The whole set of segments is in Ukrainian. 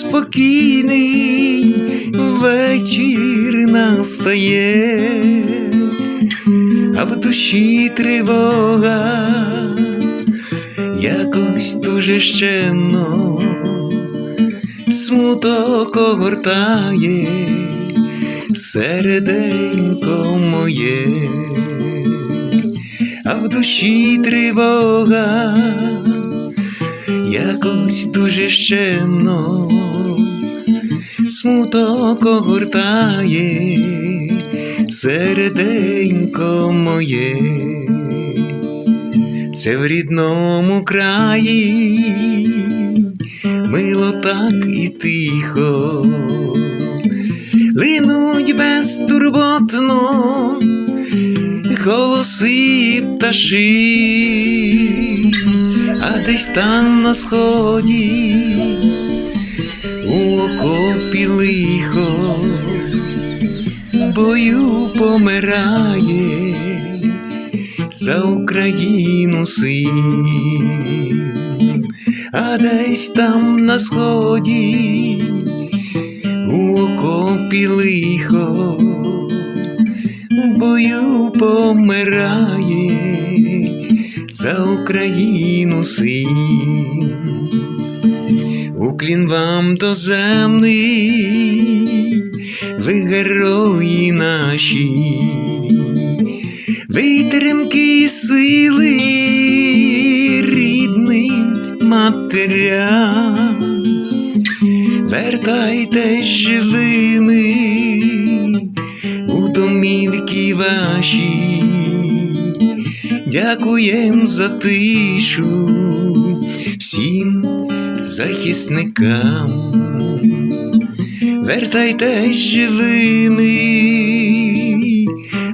спокійний вечір настає, а в душі тривога якось дуже щемно, смуток огортає серденько моє, а в душі тривога якось дуже щемно, смуток огортає серденько моє, це в рідному краї, мило так і тихо. Линуть безтурботно голоси пташи, а десь там на сході. У окопі лихо бою помирає за Україну син, а десь там на сході у окопі лихо бою помирає за Україну син. Уклін вам доземний, ви герої наші, витримки сили рідним матерям вертайтесь живими у домівки ваші, дякуєм за тишу всім захисникам, вертайтесь живими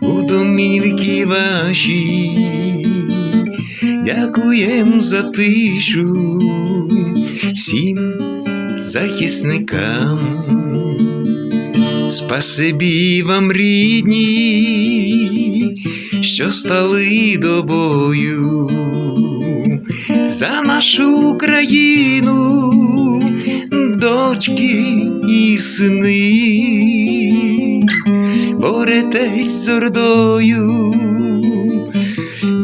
у домівки ваші, дякуєм за тишу всім захисникам. Спасибі вам, рідні, що стали до бою за нашу Україну, дочки і сини, боретесь з ордою,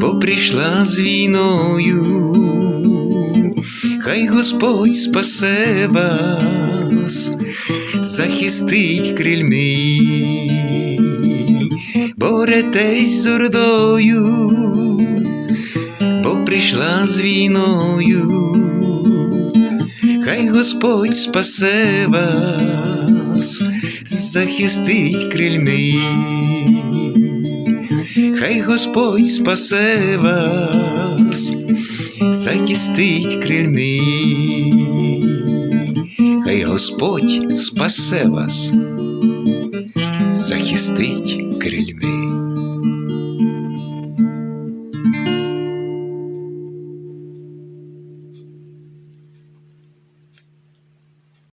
бо прийшла з війною. Хай Господь спасе вас, захистить крильми, боретесь з ордою, бо прийшла з війною, хай Господь спасе вас, захистить крильми, хай Господь спасе вас захистить крильми, хай Господь спасе вас, захистить